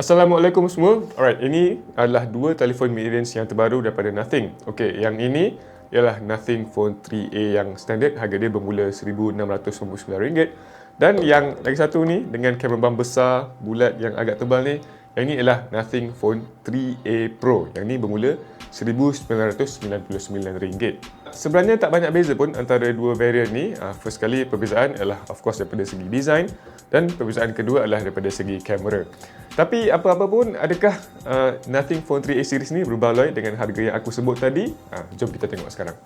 Assalamualaikum semua. Alright, ini adalah dua telefon mid-range yang terbaru daripada Nothing. Okey, yang ini ialah Nothing Phone 3A yang standard. Harga dia bermula RM1,699. Dan yang lagi satu ni dengan kamera bump besar, bulat yang agak tebal ni, yang ini ialah Nothing Phone 3A Pro. Yang ni bermula RM1,999. Sebenarnya tak banyak beza pun antara dua variant ni. Uh, first kali perbezaan adalah of course daripada segi design dan perbezaan kedua adalah daripada segi kamera. Tapi apa-apa pun, adakah uh, Nothing Phone 3A series ni berubah loy dengan harga yang aku sebut tadi? Uh, jom kita tengok sekarang.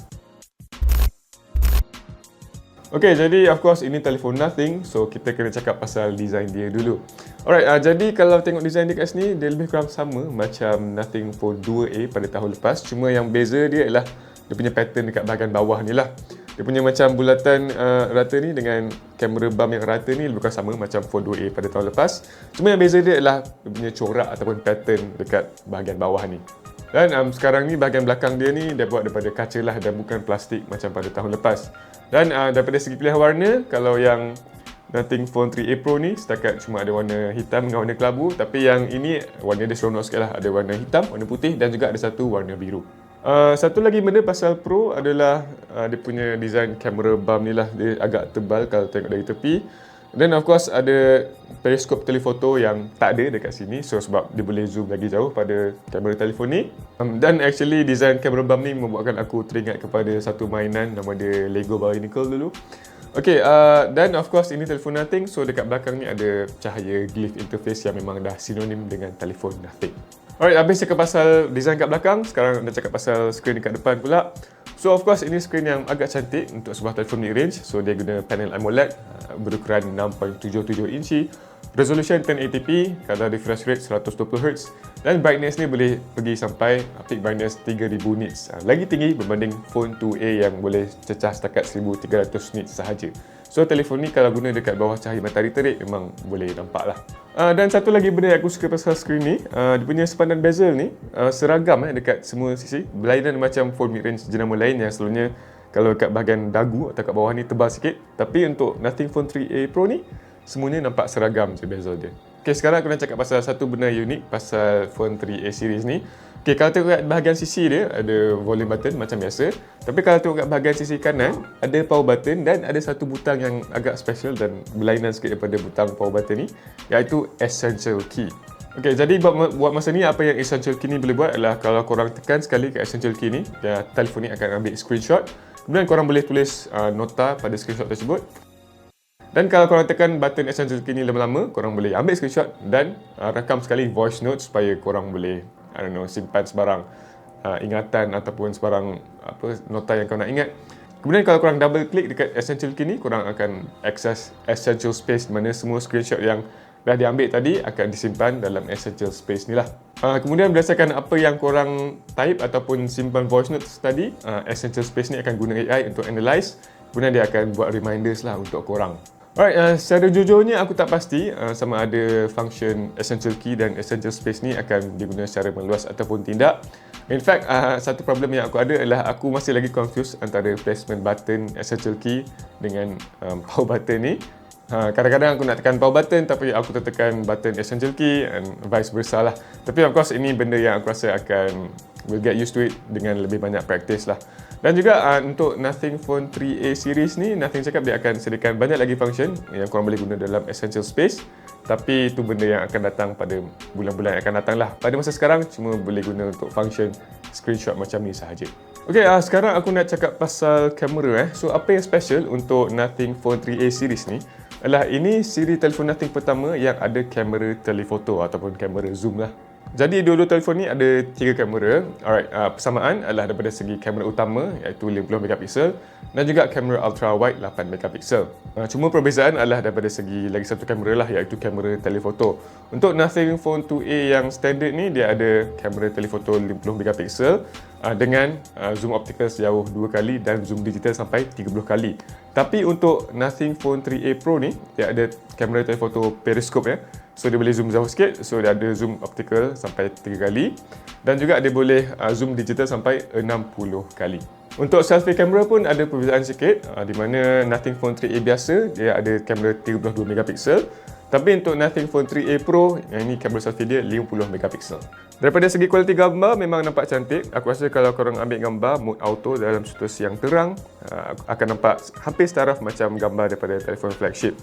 Okay, jadi of course ini telefon Nothing, so kita kena cakap pasal design dia dulu. Alright, uh, jadi kalau tengok design dia kat sini, dia lebih kurang sama macam Nothing Phone 2A pada tahun lepas. Cuma yang beza dia ialah dia punya pattern dekat bahagian bawah ni lah. Dia punya macam bulatan uh, rata ni dengan kamera bump yang rata ni lebih kurang sama macam Phone 2A pada tahun lepas. Cuma yang beza dia adalah dia punya corak ataupun pattern dekat bahagian bawah ni. Dan um, sekarang ni bahagian belakang dia ni dia buat daripada kaca lah dan bukan plastik macam pada tahun lepas. Dan uh, daripada segi pilihan warna, kalau yang Nothing Phone 3A Pro ni setakat cuma ada warna hitam dengan warna kelabu tapi yang ini warna dia seronok sikit lah. Ada warna hitam, warna putih dan juga ada satu warna biru. Uh, satu lagi benda pasal Pro adalah uh, dia punya design kamera bump ni lah. Dia agak tebal kalau tengok dari tepi. Dan of course ada periskop telefoto yang tak ada dekat sini. So sebab dia boleh zoom lagi jauh pada kamera telefon ni. Um, dan actually design kamera bump ni membuatkan aku teringat kepada satu mainan. Nama dia Lego Bionicle dulu. Okay, uh, dan of course ini telefon Nothing. So dekat belakang ni ada cahaya glyph interface yang memang dah sinonim dengan telefon Nothing Alright, habis cakap pasal design kat belakang, sekarang nak cakap pasal skrin dekat depan pula. So of course ini skrin yang agak cantik untuk sebuah telefon mid-range. So dia guna panel AMOLED uh, berukuran 6.77 inci, resolution 1080p, kadar refresh rate 120Hz dan brightness ni boleh pergi sampai peak brightness 3000 nits. Uh, lagi tinggi berbanding phone 2A yang boleh cecah setakat 1300 nits sahaja. So telefon ni kalau guna dekat bawah cahaya matahari terik memang boleh nampak lah. Uh, dan satu lagi benda yang aku suka pasal skrin ni, uh, dia punya sepadan bezel ni uh, seragam eh, dekat semua sisi. Berlainan macam phone mid-range jenama lain yang selalunya kalau dekat bahagian dagu atau kat bawah ni tebal sikit. Tapi untuk Nothing Phone 3A Pro ni, semuanya nampak seragam je bezel dia. Okay, sekarang aku nak cakap pasal satu benda unik pasal phone 3A series ni. Okay, kalau tengok kat bahagian sisi dia, ada volume button macam biasa. Tapi kalau tengok kat bahagian sisi kanan, ada power button dan ada satu butang yang agak special dan berlainan sikit daripada butang power button ni, iaitu Essential Key. Okay, jadi buat, buat masa ni, apa yang Essential Key ni boleh buat adalah kalau korang tekan sekali ke Essential Key ni, ya, telefon ni akan ambil screenshot. Kemudian korang boleh tulis uh, nota pada screenshot tersebut. Dan kalau korang tekan button Essential Key ni lama-lama, korang boleh ambil screenshot dan uh, rakam sekali voice note supaya korang boleh I don't know, simpan sebarang uh, ingatan ataupun sebarang apa nota yang kau nak ingat. Kemudian kalau korang double klik dekat essential key ni, korang akan access essential space mana semua screenshot yang dah diambil tadi akan disimpan dalam essential space ni lah. Uh, kemudian berdasarkan apa yang korang type ataupun simpan voice notes tadi, uh, essential space ni akan guna AI untuk analyze. Kemudian dia akan buat reminders lah untuk korang. Alright, uh, secara jujurnya aku tak pasti uh, sama ada function essential key dan essential space ni akan digunakan secara meluas ataupun tidak. In fact, uh, satu problem yang aku ada adalah aku masih lagi confused antara placement button essential key dengan um, power button ni. Uh, kadang-kadang aku nak tekan power button tapi aku tertekan button essential key and vice versa lah. Tapi of course ini benda yang aku rasa akan will get used to it dengan lebih banyak practice lah. Dan juga uh, untuk Nothing Phone 3A series ni, Nothing cakap dia akan sediakan banyak lagi function yang korang boleh guna dalam Essential Space. Tapi itu benda yang akan datang pada bulan-bulan yang akan datang lah. Pada masa sekarang, cuma boleh guna untuk function screenshot macam ni sahaja. Okay, uh, sekarang aku nak cakap pasal kamera eh. So, apa yang special untuk Nothing Phone 3A series ni? Adalah ini siri telefon Nothing pertama yang ada kamera telefoto ataupun kamera zoom lah. Jadi dua-dua telefon ni ada tiga kamera. Alright, uh, persamaan adalah daripada segi kamera utama iaitu 50 megapiksel dan juga kamera ultra wide 8 megapiksel. Uh, cuma perbezaan adalah daripada segi lagi satu kamera lah iaitu kamera telefoto. Untuk Nothing Phone 2A yang standard ni dia ada kamera telefoto 50 megapiksel uh, dengan uh, zoom optical sejauh 2 kali dan zoom digital sampai 30 kali. Tapi untuk Nothing Phone 3A Pro ni dia ada kamera telefoto periscope ya. So dia boleh zoom jauh sikit, so dia ada zoom optical sampai 3 kali dan juga dia boleh uh, zoom digital sampai 60 kali. Untuk selfie kamera pun ada perbezaan sikit uh, di mana Nothing Phone 3A biasa dia ada kamera 32 megapiksel tapi untuk Nothing Phone 3A Pro yang ini kamera selfie dia 50 megapiksel. Daripada segi kualiti gambar memang nampak cantik. Aku rasa kalau korang ambil gambar mode auto dalam situasi yang terang uh, akan nampak hampir setaraf macam gambar daripada telefon flagship.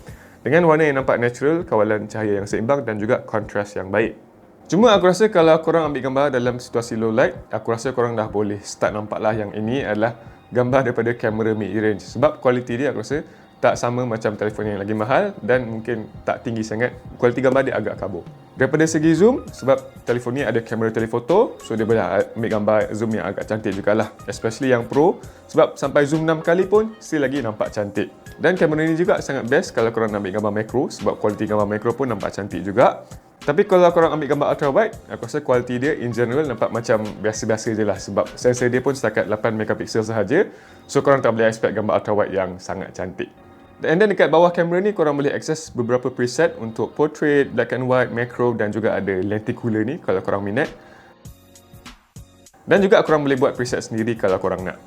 Dengan warna yang nampak natural, kawalan cahaya yang seimbang dan juga kontras yang baik. Cuma aku rasa kalau korang ambil gambar dalam situasi low light, aku rasa korang dah boleh start nampak lah yang ini adalah gambar daripada kamera mid-range. Sebab kualiti dia aku rasa tak sama macam telefon yang lagi mahal dan mungkin tak tinggi sangat. Kualiti gambar dia agak kabur. Daripada segi zoom, sebab telefon ni ada kamera telefoto, so dia boleh ambil gambar zoom yang agak cantik jugalah. Especially yang Pro, sebab sampai zoom 6 kali pun, still lagi nampak cantik. Dan kamera ni juga sangat best kalau korang ambil gambar macro, sebab kualiti gambar macro pun nampak cantik juga. Tapi kalau korang ambil gambar ultra wide, aku rasa kualiti dia in general nampak macam biasa-biasa je lah sebab sensor dia pun setakat 8 megapiksel sahaja. So korang tak boleh expect gambar ultra wide yang sangat cantik. And then dekat bawah kamera ni korang boleh akses beberapa preset untuk portrait, black and white, macro dan juga ada lenticular ni kalau korang minat. Dan juga korang boleh buat preset sendiri kalau korang nak.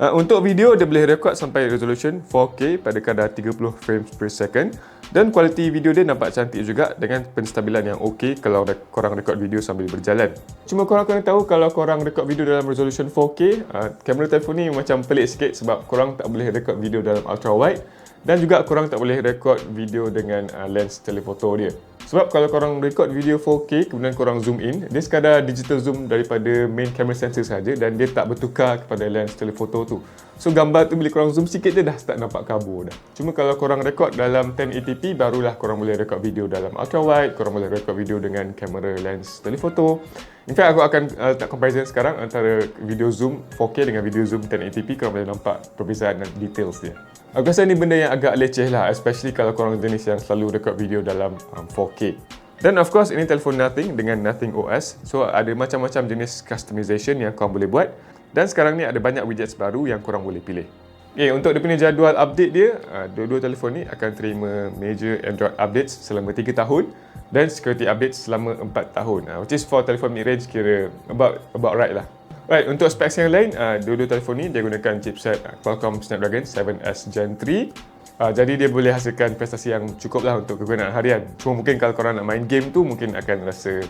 Uh, untuk video, dia boleh rekod sampai resolution 4K pada kadar 30 frames per second dan kualiti video dia nampak cantik juga dengan penstabilan yang okey kalau korang rekod video sambil berjalan. Cuma korang kena tahu kalau korang rekod video dalam resolution 4K, uh, kamera telefon ni macam pelik sikit sebab korang tak boleh rekod video dalam ultra wide dan juga korang tak boleh rekod video dengan uh, lens telefoto dia. Sebab kalau korang record video 4K kemudian korang zoom in, dia sekadar digital zoom daripada main camera sensor saja dan dia tak bertukar kepada lens telefoto tu. So gambar tu bila korang zoom sikit je dah start nampak kabur dah. Cuma kalau korang record dalam 1080p barulah korang boleh record video dalam ultra wide, korang boleh record video dengan kamera lens telefoto. In fact aku akan uh, tak comparison sekarang antara video zoom 4K dengan video zoom 1080p korang boleh nampak perbezaan dan details dia. Aku rasa ni benda yang agak leceh lah especially kalau korang jenis yang selalu record video dalam um, 4K. Dan of course ini telefon Nothing dengan Nothing OS. So ada macam-macam jenis customization yang korang boleh buat. Dan sekarang ni ada banyak widgets baru yang korang boleh pilih. Okay, untuk dia punya jadual update dia, uh, dua-dua telefon ni akan terima major Android updates selama 3 tahun dan security updates selama 4 tahun. Uh, which is for telefon mid-range kira about about right lah. Right, untuk specs yang lain, uh, dua-dua telefon ni dia gunakan chipset Qualcomm Snapdragon 7S Gen 3. Uh, jadi dia boleh hasilkan prestasi yang cukup lah untuk kegunaan harian. Cuma mungkin kalau korang nak main game tu, mungkin akan rasa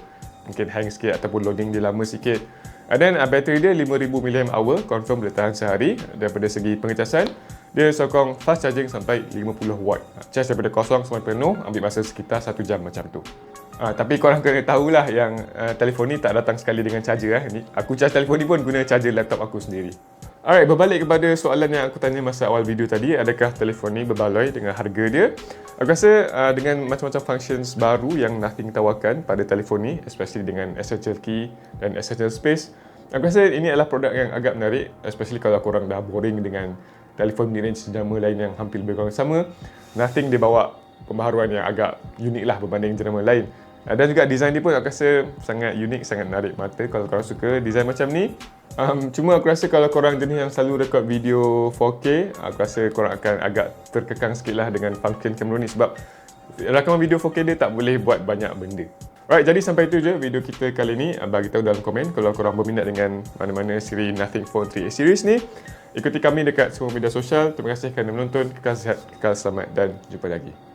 mungkin hang sikit ataupun loading dia lama sikit. And then uh, bateri dia 5000 mAh, confirm boleh tahan sehari. Daripada segi pengecasan, dia sokong fast charging sampai 50 watt. Charge daripada kosong sampai penuh, ambil masa sekitar 1 jam macam tu. Uh, tapi korang kena tahulah yang uh, telefon ni tak datang sekali dengan charger eh. Ni, aku charge telefon ni pun guna charger laptop aku sendiri. Alright, berbalik kepada soalan yang aku tanya masa awal video tadi, adakah telefon ni berbaloi dengan harga dia? Aku rasa uh, dengan macam-macam functions baru yang Nothing tawarkan pada telefon ni, especially dengan essential key dan essential space, aku rasa ini adalah produk yang agak menarik, especially kalau korang dah boring dengan telefon mid-range jenama lain yang hampir lebih kurang sama. Nothing dia bawa pembaharuan yang agak unik lah berbanding jenama lain. Ah, dan juga design dia pun aku rasa sangat unik, sangat menarik mata kalau korang suka design macam ni. Um, cuma aku rasa kalau korang jenis yang selalu rekod video 4K, aku rasa korang akan agak terkekang sikit lah dengan function kamera ni sebab rakaman video 4K dia tak boleh buat banyak benda. Alright, jadi sampai itu je video kita kali ni. Bagi tahu dalam komen kalau korang berminat dengan mana-mana siri Nothing Phone 3A series ni. Ikuti kami dekat semua media sosial. Terima kasih kerana menonton. Kekal sihat, kekal selamat dan jumpa lagi.